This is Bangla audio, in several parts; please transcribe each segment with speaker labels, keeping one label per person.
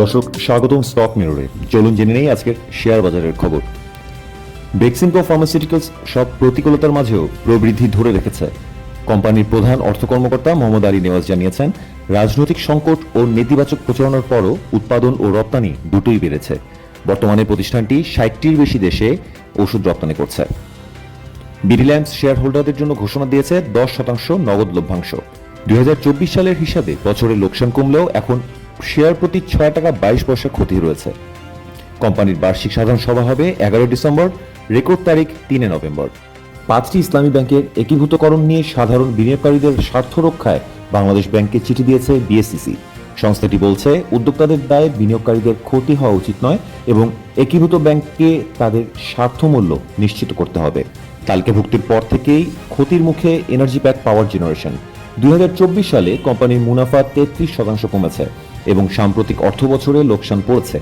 Speaker 1: দর্শক, স্বাগতম স্টক মিররে চলুন জেনে নেই আজকের শেয়ার বাজারের খবর। বেক্সিমকো ফার্মাসিউটিক্যালস সব প্রতিকূলতার মাঝেও প্রবৃদ্ধি ধরে রেখেছে। কোম্পানির প্রধান অর্থ কর্মকর্তা মোহাম্মদ আলী নেওয়াজ জানিয়েছেন, রাজনৈতিক সংকট ও নেতিবাচক প্রচারণার পরও উৎপাদন ও রপ্তানি দুটোই বেড়েছে। বর্তমানে প্রতিষ্ঠানটি ষাটটির বেশি দেশে ওষুধ রপ্তানি করছে। বিডিল্যান্ডস শেয়ার হোল্ডারদের জন্য ঘোষণা দিয়েছে দশ শতাংশ নগদ লভ্যাংশ। দুই হাজার চব্বিশ সালের হিসাবে বছরে লোকসান কমলেও এখন শেয়ার প্রতি ছয় টাকা বাইশ পয়সা ক্ষতি রয়েছে। কোম্পানির বার্ষিক সাধারণ সভা হবে এগারো ডিসেম্বর, রেকর্ড তারিখ তিনে নভেম্বর। পাঁচটি ইসলামী ব্যাংকের একীভূতকরণ নিয়ে সাধারণ বিনিয়োগকারীদের স্বার্থ রক্ষায় বাংলাদেশ ব্যাংককে চিঠি দিয়েছে বিএসসিসি সংস্থাটি বলছে, উদ্যোক্তাদের দায়ে বিনিয়োগকারীদের ক্ষতি হওয়া উচিত নয় এবং একীভূত ব্যাংককে তাদের স্বার্থমূল্য নিশ্চিত করতে হবে। তালিকাভুক্তির পর থেকেই ক্ষতির মুখে এনার্জি প্যাক পাওয়ার জেনারেশন দুই হাজার চব্বিশ সালে কোম্পানির মুনাফা তেত্রিশ শতাংশ কমেছে এবং সাম্প্রতিক অর্থ বছরে লোকসান পড়েছে।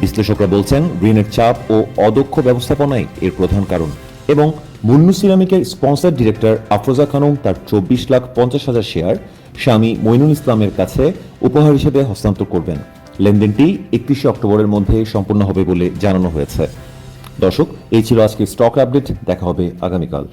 Speaker 1: বিশ্লেষকরা বলছেন, ঋণের চাপ ও অদক্ষ ব্যবস্থাপনাই এর প্রধান কারণ এবং মুন্নু সিরামিকের স্পন্সর ডিরেক্টর আফরোজা খানম তার চব্বিশ লাখ পঞ্চাশ হাজার শেয়ার স্বামী মইনুল ইসলামের কাছে উপহার হিসেবে হস্তান্তর করবেন। লেনদেনটি একত্রিশে অক্টোবরের মধ্যে সম্পূর্ণ হবে বলে জানানো হয়েছে। দর্শক, এই ছিল আজকের স্টক আপডেট। দেখা হবে আগামীকাল।